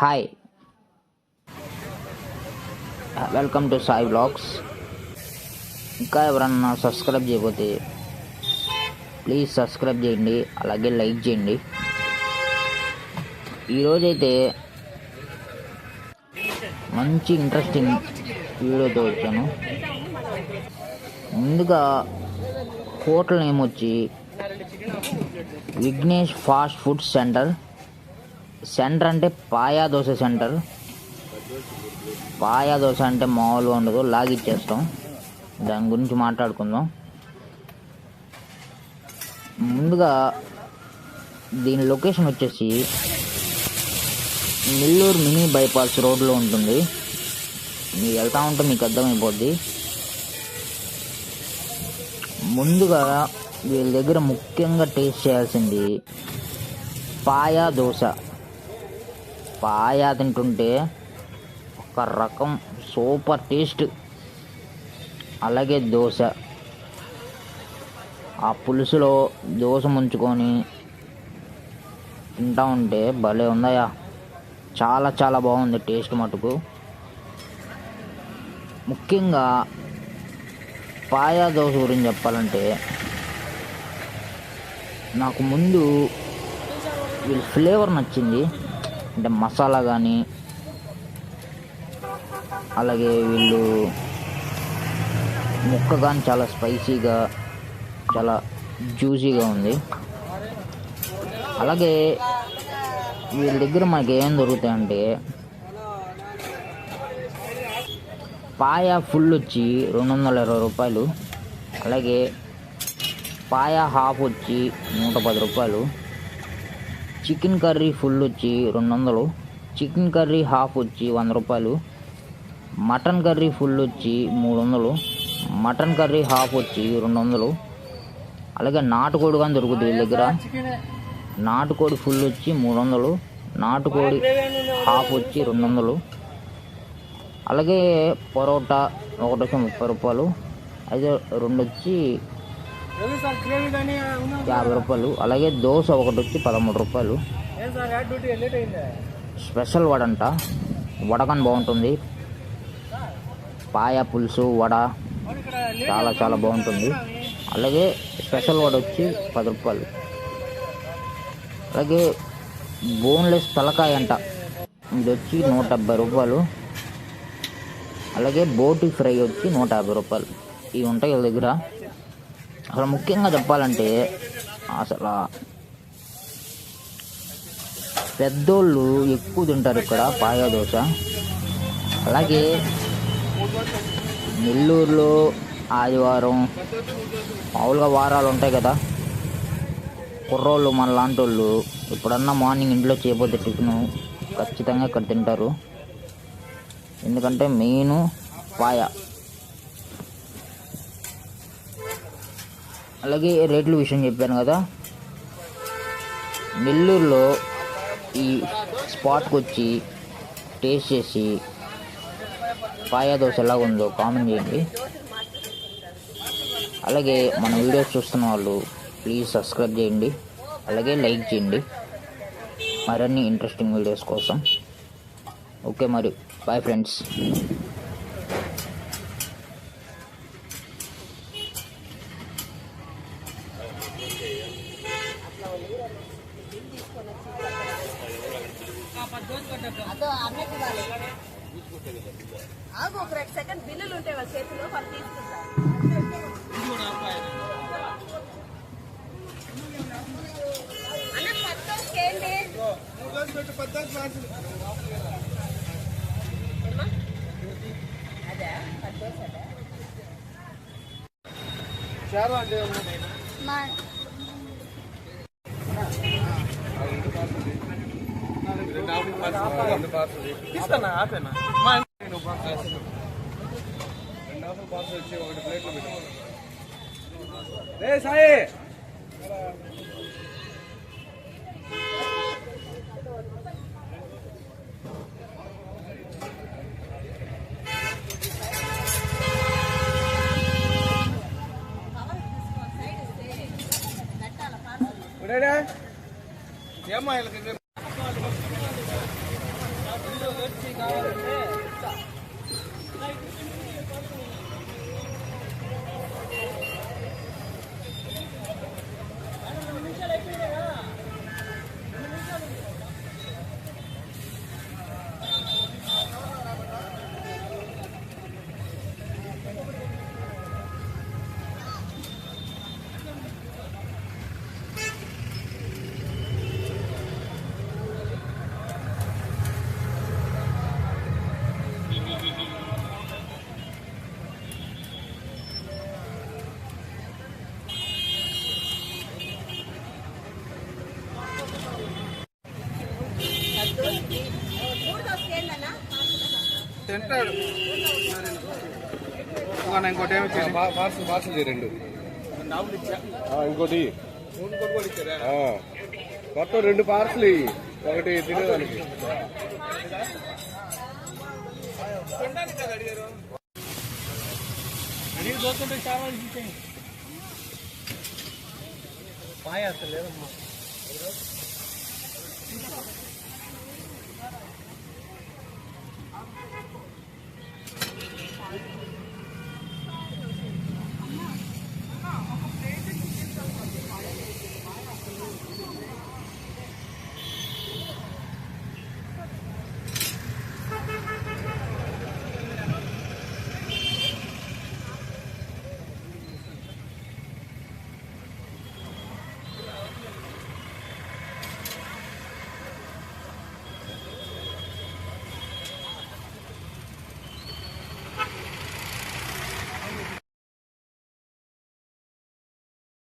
Hi welcome to Sai blogs ఇంకా ఎవరన్నా subscribe చేయకపోతే ప్లీజ్ సబ్స్క్రైబ్ చేయండి అలాగే లైక్ చేయండి. ఈరోజైతే మంచి ఇంట్రెస్టింగ్ వీడియోతో వచ్చాను. ముందుగా హోటల్ నేమ్ వచ్చి Vignesh fast food centre. Centre అంటే పాయా దోశ సెంటర్. పాయా దోశ అంటే మామూలుగా ఉండదు. లాగిచ్చేస్తాం దాని గురించి మాట్లాడుకుందాం. ముందుగా దీని లొకేషన్ వచ్చేసి నెల్లూరు మినీ బైపాస్ రోడ్లో ఉంటుంది. మీరు వెళ్తా ఉంటే మీకు అర్థమైపోద్ది. ముందుగా వీళ్ళ దగ్గర ముఖ్యంగా టేస్ట్ చేయాల్సింది పాయా దోశ. పాయా తింటుంటే ఒక రకం సూపర్ టేస్ట్. అలాగే దోశ. ఆ పులుసులో దోశ ముంచుకొని తింటా ఉంటే భలే ఉందయ్యా. చాలా చాలా బాగుంది టేస్ట్ మటుకు. ముఖ్యంగా పాయా దోశ గురించి చెప్పాలంటే నాకు ముందు వీళ్ళ ఫ్లేవర్ నచ్చింది. అంటే మసాలా కానీ అలాగే వీళ్ళు ముక్క కానీ చాలా స్పైసీగా చాలా జ్యూసీగా ఉంది. అలాగే వీళ్ళ దగ్గర మనకి ఏం దొరుకుతాయంటే పాయ ఫుల్ వచ్చి రెండు వందల ఇరవై రూపాయలు అలాగే పాయ హాఫ్ వచ్చి నూట పది రూపాయలు చికెన్ కర్రీ ఫుల్ వచ్చి రెండు వందలు చికెన్ కర్రీ హాఫ్ వచ్చి వంద రూపాయలు. మటన్ కర్రీ ఫుల్ వచ్చి మూడు వందలు మటన్ కర్రీ హాఫ్ వచ్చి రెండు వందలు అలాగే నాటుకోడి కానీ దొరుకుతుంది వీళ్ళ దగ్గర. నాటుకోడి ఫుల్ వచ్చి మూడు వందలు నాటుకోడి హాఫ్ వచ్చి రెండు వందలు అలాగే పరోటా ఒకటి వచ్చి ముప్పై రూపాయలు. అయితే రెండు వచ్చి యాభై రూపాయలు. అలాగే దోశ ఒకటి వచ్చి పదమూడు రూపాయలు. స్పెషల్ వడ అంట. వడ కానీ బాగుంటుంది. పాయ పులుసు వడ చాలా చాలా బాగుంటుంది. అలాగే స్పెషల్ వడ వచ్చి పది రూపాయలు. అలాగే బోన్లెస్ తలకాయ అంట. ఇది వచ్చి నూట డెబ్బై రూపాయలు. అలాగే బోటి ఫ్రై వచ్చి నూట యాభై రూపాయలు. ఇవి ఉంటాయి వీళ్ళ దగ్గర. అసలు ముఖ్యంగా చెప్పాలంటే అసలు పెద్దోళ్ళు ఎక్కువ తింటారు ఇక్కడ పాయా దోశ. అలాగే నెల్లూరులో ఆదివారం మామూలుగా వారాలు ఉంటాయి కదా. కుర్రోళ్ళు మన లాంటి వాళ్ళు ఎప్పుడన్నా మార్నింగ్ ఇంట్లో చేయబోతే టిఫిన్ ఖచ్చితంగా ఇక్కడ తింటారు. ఎందుకంటే మెయిన్ పాయ. అలాగే రేట్ల విషయం చెప్పాను కదా. నెల్లూరులో ఈ స్పాట్కి వచ్చి టేస్ట్ చేసి పాయా దోశ ఎలా ఉందో కామెంట్ చేయండి. అలాగే మన వీడియోస్ చూస్తున్న వాళ్ళు ప్లీజ్ సబ్స్క్రైబ్ చేయండి. అలాగే లైక్ చేయండి. మరిన్ని ఇంట్రెస్టింగ్ వీడియోస్ కోసం. ఓకే మరి. Bye friends. అదో అన్నట్టు ఇవ్వాలి ఆగు ఒక రెండు సెకండ్ బిల్లులు ఉంటాయి వాళ్ళ చేతిలో వాళ్ళు తీసుకుంటారు. అన్న పత్తోకి ఏంటి? అదే పత్తోస్ అదే చారు అంటే ఇస్తానా? ఆపేనా? మా రెండు హాఫ్ పార్సల్ వచ్చి ఒకటి ప్లేట్లో పెట్టు రే సాయి ఏమ్మా వీళ్ళకి వచ్చి కావాలంటే తింటాడు. ఇంకోటి ఏమి పార్సల్ పార్సల్ రెండు. ఇంకోటి మొత్తం రెండు పార్సల్ ఒకటి తినేదానికి. పాయ అసలు లేదమ్మా